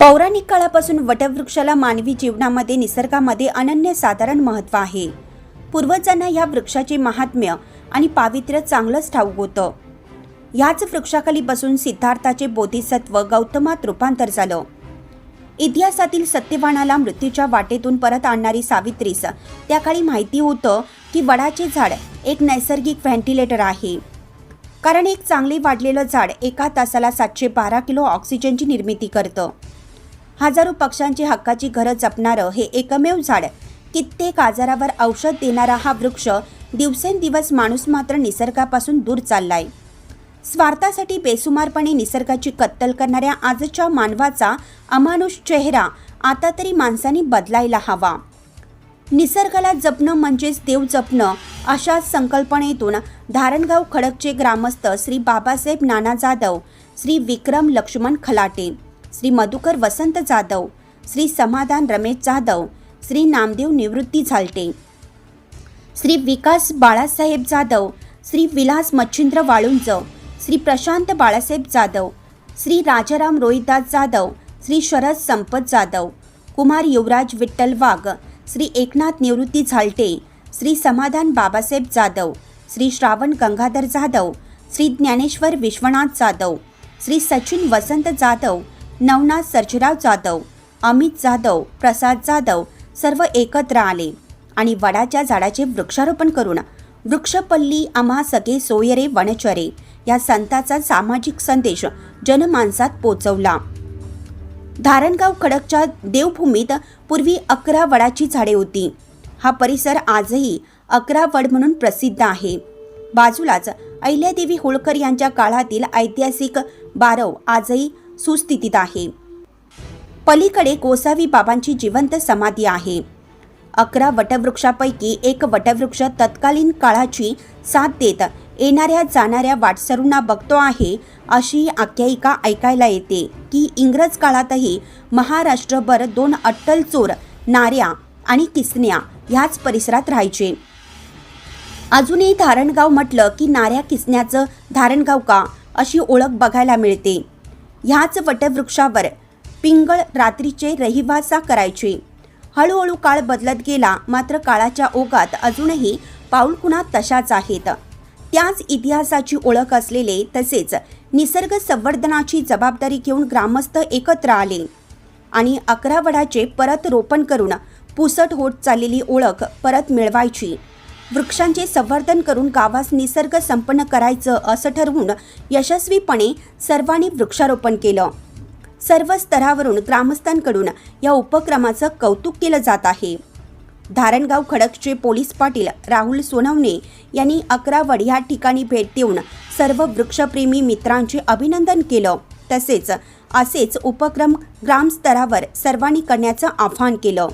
पौराणिक काळापासून वटवृक्षाला मानवी जीवनामध्ये निसर्गामध्ये अनन्य साधारण महत्त्व आहे. पूर्वजांना या वृक्षाचे महात्म्य आणि पावित्र्य चांगलंच ठाऊक होतं. ह्याच वृक्षाखाली बसून सिद्धार्थाचे बोधिसत्व गौतमात रूपांतर झालं. इतिहासातील सत्यवानाला मृत्यूच्या वाटेतून परत आणणारी सावित्रीस त्या काळी माहिती होतं की वडाचे झाड एक नैसर्गिक व्हेंटिलेटर आहे. कारण एक चांगले वाढलेलं झाड एका तासाला सातशे बारा किलो ऑक्सिजनची निर्मिती करतं. हजारो पक्ष्यांची हक्काची घरं जपणारं हे एकमेव झाड कित्येक आजारावर औषध देणारा हा वृक्ष दिवसेंदिवस माणूस मात्र निसर्गापासून दूर चाललाय. स्वार्थासाठी बेसुमारपणे निसर्गाची कत्तल करणाऱ्या आजच्या मानवाचा अमानुष चेहरा आता तरी माणसांनी बदलायला हवा. निसर्गाला जपणं म्हणजेच देव जपणं अशा संकल्पनेतून धारणगाव खडकचे ग्रामस्थ श्री बाबासाहेब नाना जाधव श्री विक्रम लक्ष्मण खलाटे श्री मधुकर वसंत जाधव श्री समाधान रमेश जाधव श्री नामदेव निवृत्ती झालटे श्री विकास बाळासाहेब जाधव श्री विलास मच्छिंद्र वाळुंज श्री प्रशांत बाळासाहेब जाधव श्री राजाराम रोहिदास जाधव श्री शरद संपत जाधव कुमार युवराज विठ्ठल वाघ श्री एकनाथ निवृत्ती झालटे श्री समाधान बाबासाहेब जाधव श्री श्रावण गंगाधर जाधव श्री ज्ञानेश्वर विश्वनाथ जाधव श्री सचिन वसंत जाधव नवनाथ सर्जराव जाधव अमित जाधव प्रसाद जाधव सर्व एकत्र आले आणि वडाच्या झाडाचे वृक्षारोपण करून वृक्षपल्ली आम्हा सगळे सोयरे वनचरे या संताचा सामाजिक संदेश जनमानसात पोचवला. धारणगाव खडकच्या देवभूमीत पूर्वी अकरा वडाची झाडे होती. हा परिसर आजही अकरा वड म्हणून प्रसिद्ध आहे. बाजूलाच अहिल्यादेवी होळकर यांच्या काळातील ऐतिहासिक बारव आजही सुस्थितीत आहे. पलीकडे गोसावी बाबांची जिवंत समाधी आहे. अकरा वटवृक्षापैकी एक वटवृक्ष तत्कालीन काळाची साथ देत येणाऱ्या जाणाऱ्या वाटसरूंना बघतो आहे अशी आख्यायिका ऐकायला येते की इंग्रज काळातही महाराष्ट्रभर दोन अट्टल चोर नाऱ्या आणि किसन्या ह्याच परिसरात राहायचे. अजूनही धारणगाव म्हटलं की नाऱ्या किसन्याचं धारणगाव का अशी ओळख बघायला मिळते. ह्याच वटवृक्षावर पिंगळ रात्रीचे रहिवासा करायचे. हळूहळू काळ बदलत गेला मात्र काळाच्या ओघात अजूनही पाऊलखुणा तशाच आहेत. त्याच इतिहासाची ओळख असलेले तसेच निसर्ग संवर्धनाची जबाबदारी घेऊन ग्रामस्थ एकत्र आले आणि अकरा वडाचे परत रोपण करून पुसट होत चाललेली ओळख परत मिळवायची. वृक्षांचे संवर्धन करून गावास निसर्ग संपन्न करायचं असं ठरवून यशस्वीपणे सर्वांनी वृक्षारोपण केलं. सर्व स्तरावरून ग्रामस्थांकडून या उपक्रमाचं कौतुक केलं जात आहे. धारणगाव खडकचे पोलीस पाटील राहुल सोनवणे यांनी अकरावड या ठिकाणी भेट देऊन सर्व वृक्षप्रेमी मित्रांचे अभिनंदन केलं. तसेच असेच उपक्रम ग्रामस्तरावर सर्वांनी करण्याचं आवाहन केलं.